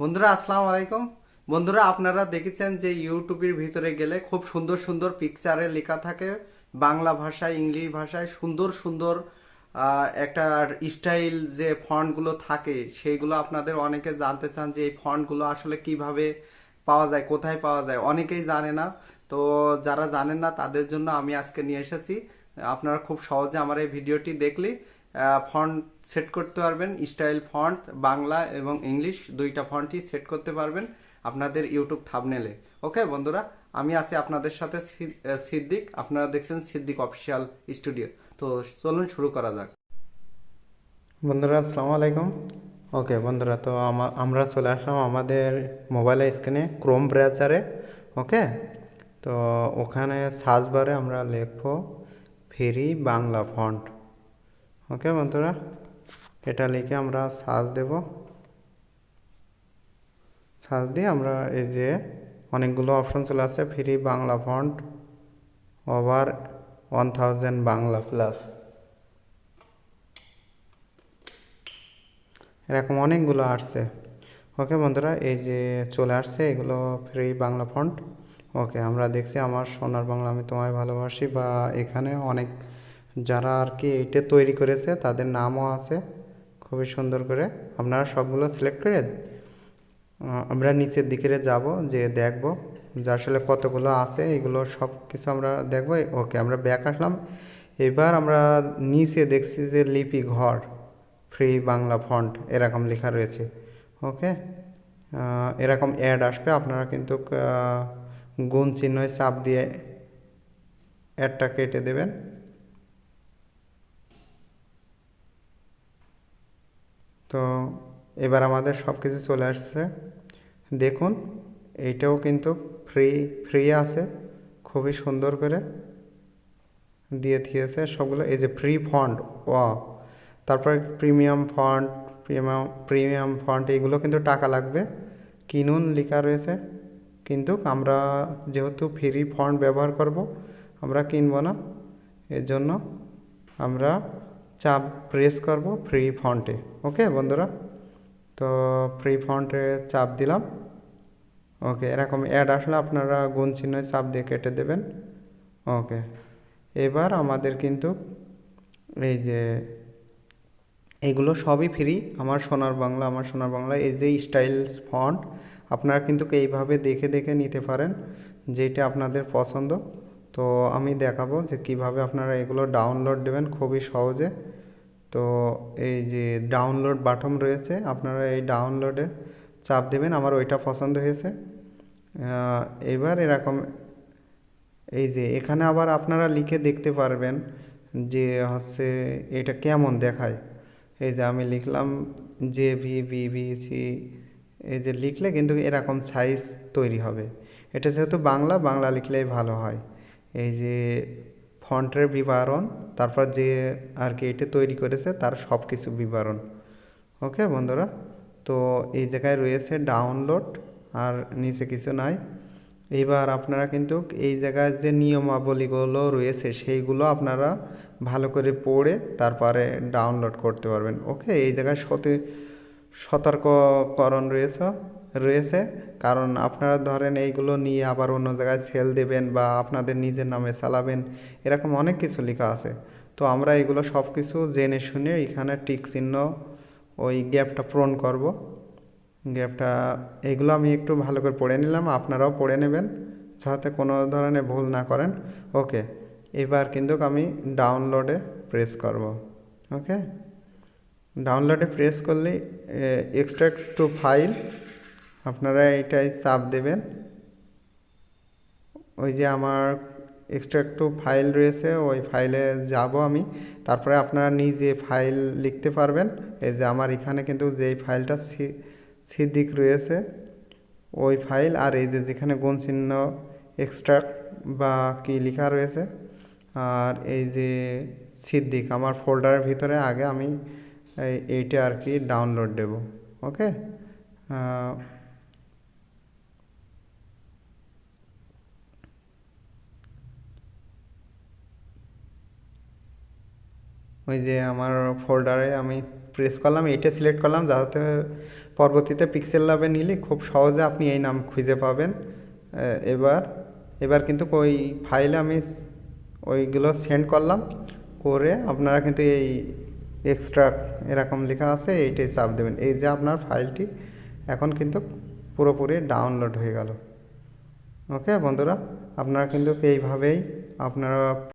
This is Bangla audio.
বন্ধুরা, আসসালামু আলাইকুম। বন্ধুরা, আপনারা দেখেছেন যে ইউটিউবের ভিতরে গেলে খুব সুন্দর সুন্দর পিকচারে লেখা থাকে। বাংলা ভাষায়, ইংলিশ ভাষায় সুন্দর সুন্দর একটা স্টাইল যে ফন্টগুলো থাকে, সেইগুলো আপনাদের অনেকে জানতে চান যে এই ফন্টগুলো আসলে কীভাবে পাওয়া যায়, কোথায় পাওয়া যায়। অনেকেই জানে না। তো যারা জানেন না, তাদের জন্য আমি আজকে নিয়ে এসেছি। আপনারা খুব সহজে আমার এই ভিডিওটি দেখলে ফন্ট সেট করতে পারবেন স্টাইল ফন্ট বাংলা এবং ইংলিশ, দুইটা ফন্টই সেট করতে পারবেন আপনাদের ইউটিউব থাবনেলে ওকে বন্ধুরা, আমি আছি আপনাদের সাথে সিদ্দিক। আপনারা দেখছেন সিদ্দিক অফিসিয়াল স্টুডিও তো চলুন শুরু করা যাক। বন্ধুরা, আসসালামু আলাইকুম। ওকে বন্ধুরা, তো আমা- আমরা চলে আসলাম আমাদের মোবাইলের স্ক্রিনে ক্রোম ব্রাউজারে ওকে তো ওখানে সার্চ বারে আমরা লিখব ফ্রি বাংলা ফন্ট ওকে বন্ধুরা, এটা লিখে আমরা সার্চ দেব। সার্চ দিয়ে আমরা এই যে অনেকগুলো অপশন চলে আসছে free Bangla font over one thousand Bangla plus এরকম অনেকগুলো আসছে। ওকে বন্ধুরা, এই যে চলে আসছে এগুলো ফ্রি বাংলা ফন্ট ওকে আমরা দেখছি আমার সোনার বাংলা আমি তোমায় ভালোবাসি বা এখানে অনেক যারা আর কি এইটা তৈরি করেছে, তাদের নামও আছে, খুবই সুন্দর করে। আপনারা সবগুলো সিলেক্ট করে আমরা নিচের দিকে যাব, যে দেখব যে আসলে কতগুলো আছে, এগুলো সব কিছু আমরা দেখব। ওকে, আমরা ব্যাক আসলাম। এবার আমরা নিচে দেখছি যে লিপি ঘর ফ্রি বাংলা ফন্ট এরকম লেখা রয়েছে। ওকে এরকম অ্যাড আসবে, আপনারা কিন্তু গুণ চিহ্ন চাপ দিয়ে অ্যাডটা কেটে দেবেন। তো এবার আমাদের সব কিছু চলে আসছে। দেখুন, এইটাও কিন্তু ফ্রি ফ্রি আছে, খুবই সুন্দর করে দিয়ে দিয়েছে সবগুলো। এই যে ফ্রি ফন্ট ও তারপরে premium font premium premium font এগুলো কিন্তু টাকা লাগবে। কিনুন, লেখা রয়েছে। কিন্তু আমরা যেহেতু ফ্রি ফন্ট ব্যবহার করব, আমরা কিনবো না। এর জন্য আমরা চাপ প্রেস করব ফ্রি ফন্টে ওকে বন্ধুরা? তো ফ্রি ফন্টে চাপ দিলাম। ওকে এরকম অ্যাড আসলে আপনারা গুণ চিহ্ন চাপ দিয়ে কেটে দেবেন। ওকে এবার আমাদের কিন্তু এই যে এগুলো সবই ফ্রি আমার সোনার বাংলা, আমার সোনার বাংলা, এই যে স্টাইলস ফন্ট আপনারা কিন্তু এইভাবে দেখে দেখে নিতে পারেন, যেটা আপনাদের পছন্দ। তো আমি দেখাবো যে কীভাবে আপনারা এগুলো ডাউনলোড দেবেন খুবই সহজে। তো এই যে ডাউনলোড বাটন রয়েছে, আপনারা এই ডাউনলোডে চাপ দেবেন, আমার ওইটা পছন্দ হয়েছে। এবার এরকম এই যে এখানে আবার আপনারা লিখে দেখতে পারবেন যে হচ্ছে এটা কেমন দেখায়। এই যে আমি লিখলাম J V B B C এই যে লিখলে কিন্তু এরকম সাইজ তৈরি হবে। এটা যেহেতু বাংলা বাংলা লিখলেই ভালো হয়। এই যে ফন্টের বিবরণ, তারপর যে আর কি এটা তৈরি করেছে, তার সব কিছু বিবরণ। ওকে বন্ধুরা? তো এই জায়গায় রয়েছে ডাউনলোড আর নিচে কিছু নাই। এবার আপনারা কিন্তু এই জায়গায় যে নিয়মাবলীগুলো রয়েছে, সেইগুলো আপনারা ভালো করে পড়ে তারপরে ডাউনলোড করতে পারবেন। ওকে, এই জায়গায় সতে, সতর্ককরণ রয়েছে। রয়েছে। কারণ আপনারা ধরেন এইগুলো নিয়ে আবার অন্য জায়গায় সেল দেবেন বা আপনাদের নিজের নামে চালাবেন, এরকম অনেক কিছু লেখা আছে। তো আমরা এগুলো সব কিছু জেনে শুনে এখানে টিক চিহ্ন ওই গ্যাপটা পূরণ করব। গ্যাপটা, এগুলো আমি একটু ভালো করে পড়ে নিলাম, আপনারাও পড়ে নেবেন, যাতে কোনো ধরনের ভুল না করেন। ওকে, এবার কিন্তু আমি ডাউনলোডে প্রেস করব। ওকে ডাউনলোডে প্রেস করলে এক্সট্রাক্ট টু ফাইল আপনারা এইটাই চাপ দেবেন। ওই যে আমার এক্সট্রা একটু ফাইল রয়েছে, ওই ফাইলে যাব আমি। তারপরে আপনারা নিজে ফাইল লিখতে পারবেন। এই যে আমার এখানে কিন্তু যেই ফাইলটা সিদ্দিক রয়েছে, ওই ফাইল আর এই যে যেখানে গুণ চিহ্ন এক্সট্রাক্ট বা কি লেখা রয়েছে, আর এই যে সিদ্দিক, আমার ফোল্ডারের ভিতরে আগে আমি এইটা আর কি ডাউনলোড দেব। ওকে ওই যে আমার ফোল্ডারে আমি প্রেস করলাম, এইটা সিলেক্ট করলাম, যাতে পরবর্তীতে পিক্সেল ল্যাবে নিলে খুব সহজে আপনি এই নাম খুঁজে পাবেন। এবার এবার কিন্তু ওই ফাইলে আমি ওইগুলো সেন্ড করলাম, করে আপনারা কিন্তু এই এক্সট্রা এরকম লেখা আছে, এইটাই চাপ দেবেন। এই যে আপনার ফাইলটি এখন কিন্তু পুরোপুরি ডাউনলোড হয়ে গেল। ওকে বন্ধুরা, আপনারা কিন্তু এইভাবেই আপনারা